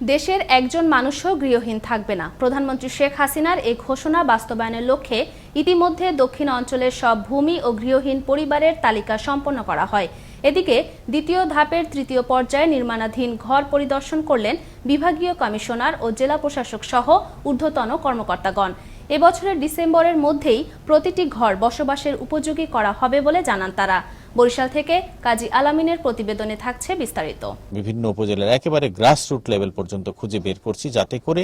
দেশের একজন মানুষও গৃহহীন থাকবে না। প্রধানমন্ত্রী শেখ হাসিনার এই ঘোষণা বাস্তবায়নের লক্ষ্যে ইতিমধ্যে দক্ষিণ অঞ্চলের সব ভূমি ও গৃহহীন পরিবারের তালিকা সম্পন্ন করা হয়। এদিকে দ্বিতীয় ধাপের তৃতীয় পর্যায়ে নির্মাণাধীন ঘর পরিদর্শন করলেন বিভাগীয় কমিশনার ও জেলা প্রশাসক সহ ঊর্ধ্বতন কর্মকর্তাগণ। এবছরের ডিসেম্বরের মধ্যেই প্রতিটি ঘর বসবাসের উপযোগী করা হবে বলে জানান তারা। বরিশাল থেকে কাজী আলামিনের প্রতিবেদনে থাকছে বিস্তারিত। বিভিন্ন উপজেলার একেবারে গ্রাসরুট লেভেল পর্যন্ত খুঁজে বের করছি যাতে করে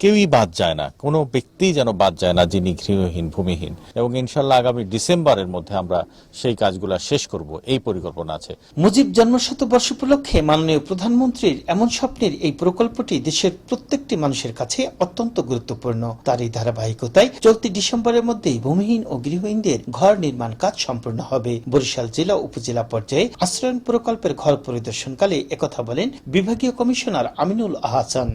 কেউই বাদ যায় না। কোনো ব্যক্তি যেন বাদ যায় না যিনি গৃহহীন, ভূমিহীন। এবং ইনশাল্লাহ আগামী ডিসেম্বরের মধ্যে আমরা সেই কাজগুলো শেষ করব। এই পরিকল্পনা আছে। মুজিব জন্মশতবর্ষ উপলক্ষে মাননীয় প্রধানমন্ত্রীর এমন স্বপ্নের এই প্রকল্পটি দেশের প্রত্যেকটি মানুষের কাছে অত্যন্ত গুরুত্বপূর্ণ। তার এই ধারাবাহিকতায় চলতি ডিসেম্বরের মধ্যেই ভূমিহীন ও গৃহহীনদের ঘর নির্মাণ কাজ সম্পূর্ণ হবে। বরিশাল জেলা উপজেলা পর্যায়ে আশ্রয়ন প্রকল্পের ঘর পরিদর্শনকালে একথা বলেন বিভাগীয় কমিশনার আমিনুল আহসান।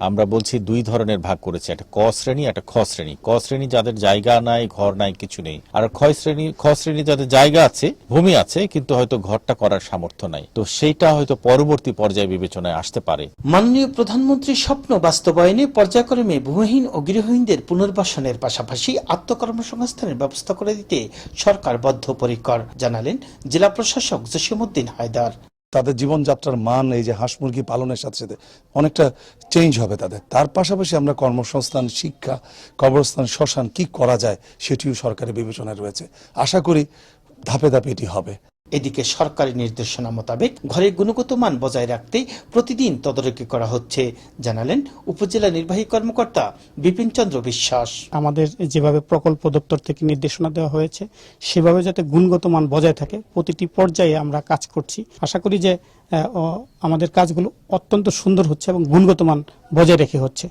আমরা বলছি দুই ধরনের ভাগ করেছে, একটা ক শ্রেণি, একটা খ শ্রেণি। ক শ্রেণি যাদের জায়গা নাই, ঘর নাই, কিছু নেই। আর ক্ষয় শ্রেণি, খ শ্রেণি যাদের জায়গা আছে, ভূমি আছে, কিন্তু হয়তো ঘরটা করার সামর্থ্য নাই। তো সেইটা হয়তো পরবর্তী পর্যায়ে বিবেচনায় আসতে পারে। মাননীয় প্রধানমন্ত্রীর স্বপ্ন বাস্তবায়নে পর্যায়ক্রমে ভূমিহীন ও গৃহহীনদের পুনর্বাসনের পাশাপাশি আত্মকর্মসংস্থানের ব্যবস্থা করে দিতে সরকার বদ্ধপরিকর, জানালেন জেলা প্রশাসক জসিমুদ্দিন হায়দার। তাদের জীবনযাত্রার মান, এই যে হাঁস মুরগি পালনের সাথে সাথে অনেকটা চেঞ্জ হবে তাদের। তার পাশাপাশি আমরা কর্মসংস্থান, শিক্ষা, কবরস্থান, শ্মশান কি করা যায় সেটিও সরকারের বিবেচনায় রয়েছে। আশা করি ধাপে ধাপে এটি হবে। এদিকে সরকারি নির্দেশনা মোতাবেক ঘরের গুণগত মান বজায় রাখতে প্রতিদিন তদারকি করা হচ্ছে, জানালেন উপজেলা নির্বাহী কর্মকর্তা বিপিন চন্দ্র বিশ্বাস। আমাদের যেভাবে প্রকল্প দপ্তর থেকে নির্দেশনা দেওয়া হয়েছে, সেভাবে যাতে গুণগত মান বজায় থাকে, প্রতিটি পর্যায়ে আমরা কাজ করছি। আশা করি যে আমাদের কাজগুলো অত্যন্ত সুন্দর হচ্ছে এবং গুণগত মান বজায় রেখে হচ্ছে।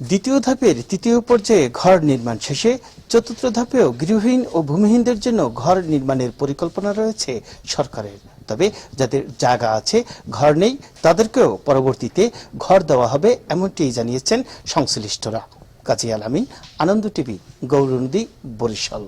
দ্বিতীয় ধাপের তৃতীয় পর্যায়ে ঘর নির্মাণ শেষে চতুর্থ ধাপেও গৃহহীন ও ভূমিহীনদের জন্য ঘর নির্মাণের পরিকল্পনা রয়েছে সরকারের। তবে যাদের জায়গা আছে, ঘর নেই, তাদেরকেও পরবর্তীতে ঘর দেওয়া হবে এমনটি জানিয়েছেন সংশ্লিষ্টরা। কাজী আলামিন আনন্দ টিভি, গৌরনদী, বরিশাল।